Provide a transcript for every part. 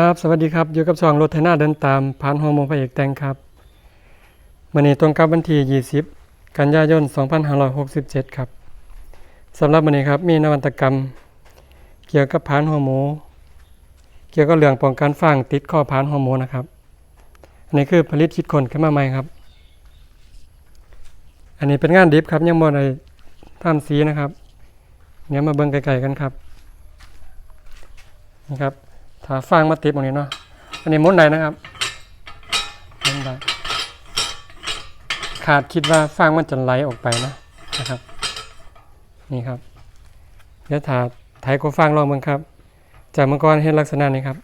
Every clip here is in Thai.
ครับ สวัสดีครับ อยู่กับช่องรถไถนาเดินตามผ่านฮอร์โมนพระเอกแตงครับวันนี้ตรงกับวันที่ 20 กันยายน 2567 ครับสำหรับวันนี้ครับมีนวัตกรรม เกี่ยวกับผานหัวหมู เกี่ยวกับเรื่องป้องกันฟางติดข้อผานหัวหมูนะครับ อันนี้คือผลิตคิดคนขึ้นมาใหม่ครับ อันนี้เป็นงานดิฟครับยังบ่ได้ทำสีนะครับเดี๋ยมาเบิ่งไกลๆกันครับนะครับ ถ้าฟางมาติดตรงนี้เนาะอันนี้มุนได้นะครับมุนได้ขาดคิดว่าฟางมันจะไหลออกไปนะนะครับ นี่ครับเดี๋ยวถาไถกฟางลองมึงครับ จากมื่อก่อนเห็นลักษณะนี้ครับ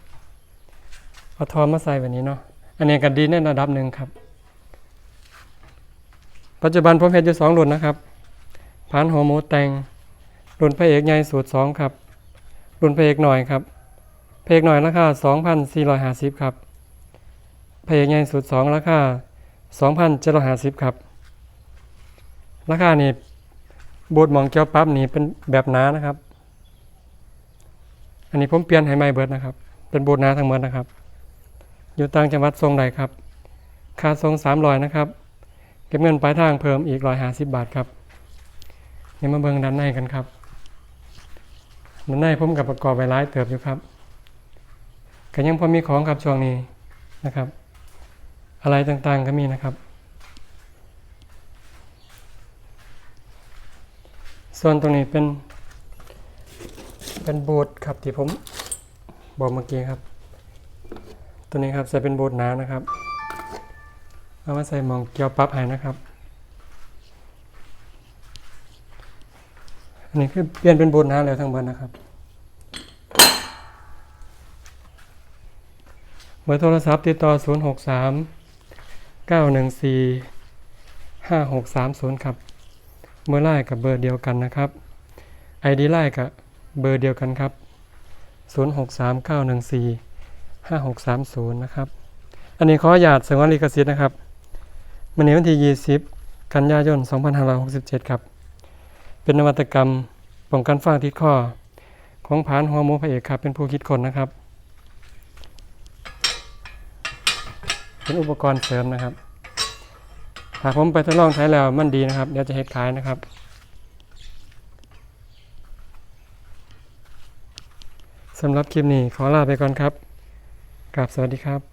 เอาทอมาใส่แบบนี้เนาะอันนี้ก็ดีในระดับหนึ่งครับ ปัจจุบันผมเห็นอยู่สองรุ่นนะครับผ่านหัวหมูแตงรุ่นพระเอกใหญ่สูตรสองครับ รุ่นพระเอกหน่อยครับ เพลงหน่อยราคา 2,450 ครับเพลงใหญ่สุด 2 ราคา 2,750 ครับ ราคานี่บูดหมองเกียวปั๊บนี่เป็นแบบหนานะครับ อันนี้ผมเปลี่ยนให้ใหม่เบิดนะครับ เป็นบูดหนาทั้งหมดนะครับ อยู่ต่างจังหวัดทรงใดครับ ค่าทรง300นะครับ เก็บเงินปลายทางเพิ่มอีก150 บาทครับนี่มาเบิ่งด้านในกันครับด้านในผมกับประกอบไว้ายเติบอยู่ครับ ก็ยังพอมีของครับช่วงนี้นะครับ อะไรต่างๆก็มีนะครับ ส่วนตรงนี้เป็น เป็นบูทครับที่ผมบอกเมื่อกี้ครับ ตัวนี้ครับใส่เป็นบูทหนานะครับ เอามาใส่หมองเกี่ยวปั๊บให้นะครับอันนี้คือเปลี่ยนเป็นบูทหนาแล้วทั้งหมดนะครับ เบอร์โทรศัพท์ติดต่อ 0 6 3 9 1 4 5 6 3 0 ครับเบอร์ไลน์กับเบอร์เดียวกันนะครับ ID ไลน์กับเบอร์เดียวกันครับ 0 6 3 9 1 4 5 6 3 0 นะครับ อันนี้ขออนุญาตสงวนลิขสิทธิ์นะครับวันนี้วันที่ 20 กันยายน 2567 ครับ เป็นนวัตกรรมป้องกันฝ้าทิศข้อ ของผานหัวหมูพระเอกครับ เป็นผู้คิดคนนะครับ เป็นอุปกรณ์เสริมนะครับหากผมไปทดลองใช้แล้วมันดีนะครับ เดี๋ยวจะเฮ็ดขายนะครับ สำหรับคลิปนี้ขอลาไปก่อนครับกราบสวัสดีครับ